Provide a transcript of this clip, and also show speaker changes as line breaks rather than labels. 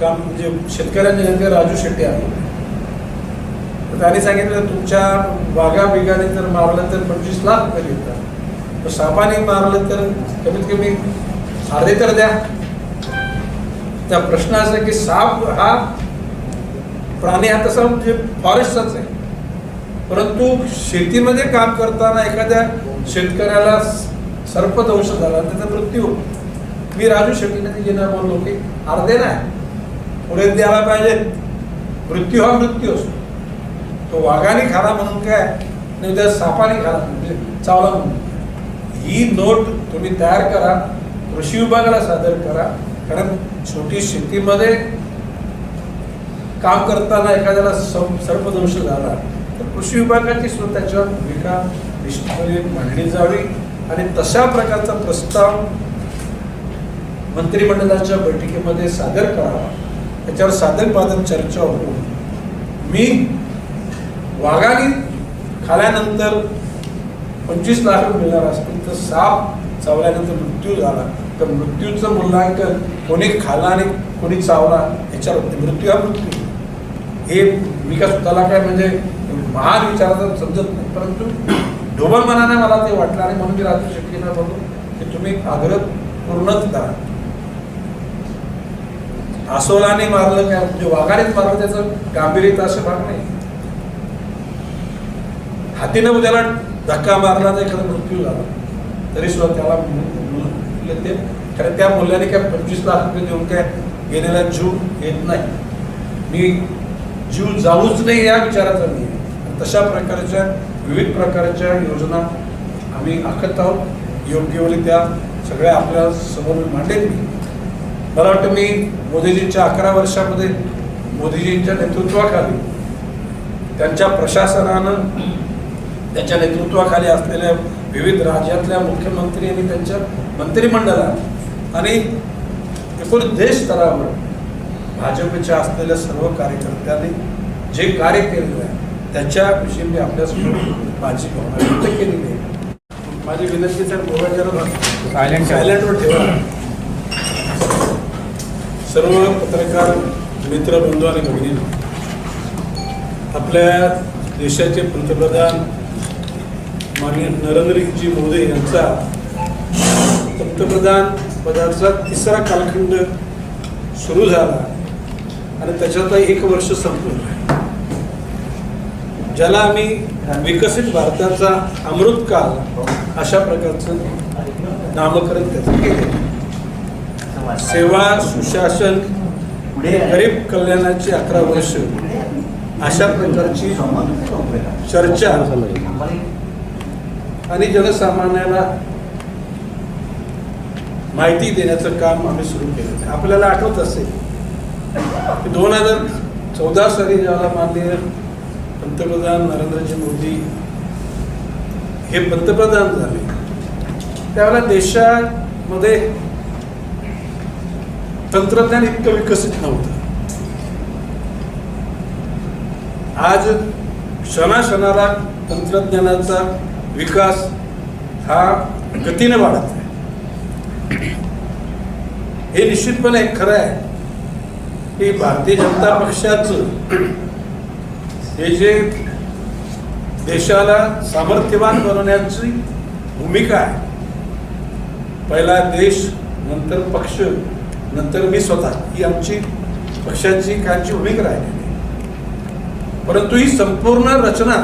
काम म्हणजे शेतकऱ्यांचे नेते राजू शेट्टी आहे. तर त्यांनी सांगितलं तुमच्या वाघा बिगाने जर मारलं तर पंचवीस लाख रुपये घेतात तर सापाने मारलं तर कमीत कमी अर्धे तर द्या. त्या प्रश्न असा की साप हा प्राणी हा तसा म्हणजे फॉरेस्टचाच आहे. परंतु शेतीमध्ये काम करताना एखाद्या शेतकऱ्याला सर्पदंश झाला त्याचा मृत्यू. मी राजू शेट्टीने येणार बोललो की अर्धे नाही. पुढे द्यायला पाहिजे. मृत्यू हा मृत्यू असतो. तो वाघाने खाला म्हणून काय? नाही त्या सापाने खाला म्हणजे चावला म्हणून. ही नोट तुम्ही तयार करा. कृषी विभागाला सादर करा. कारण छोटी शेतीमध्ये काम करताना एखाद्याला सर्पदंश झाला तर कृषी विभागाची सुद्धा त्याच्यावर भूमिका निश्चितपणे मांडली जावी. आणि तशा प्रकारचा प्रस्ताव मंत्रिमंडळाच्या बैठकीमध्ये सादर करावा. त्याच्यावर सादर चर्चा होऊन मी वाघाने खाल्यानंतर पंचवीस लाख रुपये मिळणार असतील तर साप चावल्यानंतर मृत्यू झाला. तर मृत्यूचं मूल्यांकन कोणी खाला आणि कोणी चावला याच्यावर होते. मृत्यू हा मृत्यू. हे मी का स्वतःला काय म्हणजे महान विचाराचं समजत नाही. परंतु ढोबळ मनाने मला ते वाटलं आणि म्हणून मी राजू शेट्टीला बोललो की तुम्ही आग्रह पूर्णच करा. आसोलाने मारलं काय म्हणजे वाघानेच मारलं त्याचं गांभीर्यता असं भाग नाही. हातीनं त्याला धक्का मारला तर एखादा मृत्यू झाला. तरी सुद्धा त्याला मु- ते कारण त्या मूल्याने काय पंचवीस लाख रुपये देऊन काय गेलेला जीव येत नाही. मी जीव जाऊच नाही या विचाराचा मी. तशा प्रकारच्या विविध प्रकारच्या योजना आम्ही आखत आहोत. योग्य वेळी त्या सगळ्या आपल्यासमोर मांडेल मी. मला वाटतं मी मोदीजींच्या अकरा वर्षामध्ये मोदीजींच्या नेतृत्वाखाली त्यांच्या प्रशासनानं त्यांच्या नेतृत्वाखाली असलेल्या विविध राज्यातल्या मुख्यमंत्री आणि त्यांच्या मंत्रिमंडळात आणि एकूण देश स्तरावर भाजपच्या असलेल्या सर्व कार्यकर्त्यांनी जे कार्य केलेलं आहे त्याच्याविषयी मी आपल्यासमोर माझी भावना व्यक्त केलेली आहे. माझी विनंती सर मोबाईल. सायलेंटवर ठेवा. सर्व पत्रकार मित्र बंधू आणि भगिनी आपल्या देशाचे पंतप्रधान माननीय नरेंद्रजी मोदी यांचा पंतप्रधान पदाचा तिसरा कालखंड सुरू झाला आणि त्याच्यात एक वर्ष संपलं ज्याला आम्ही विकसित भारताचा अमृतकाल अशा प्रकारचं नामकरण त्याचं केलं सेवा सुशासन गरीब कल्याणाची अकरा वर्ष. अशा प्रकारची चर्चा आणि जनसामान्याला माहिती देण्याचं काम आम्ही सुरू केलं. आपल्याला आठवत असेल दोन हजार चौदा साली ज्याला माननीय पंतप्रधान नरेंद्रजी मोदी हे पंतप्रधान झाले त्यावेळेला देशामध्ये तंत्रज्ञान इतकं विकसित नव्हतं. आज क्षणाक्षणाला तंत्रज्ञानाचा विकास हा गतीने वाढत आहे. हे निश्चितपणे खरं आहे की भारतीय जनता पक्षाचं हे जे देशाला सामर्थ्यवान बनवण्याची भूमिका आहे. पहिला देश नंतर पक्ष नंतर मी स्वतः ही आमची पक्षाची कालची भूमिका राहिलेली परंतु ही संपूर्ण रचना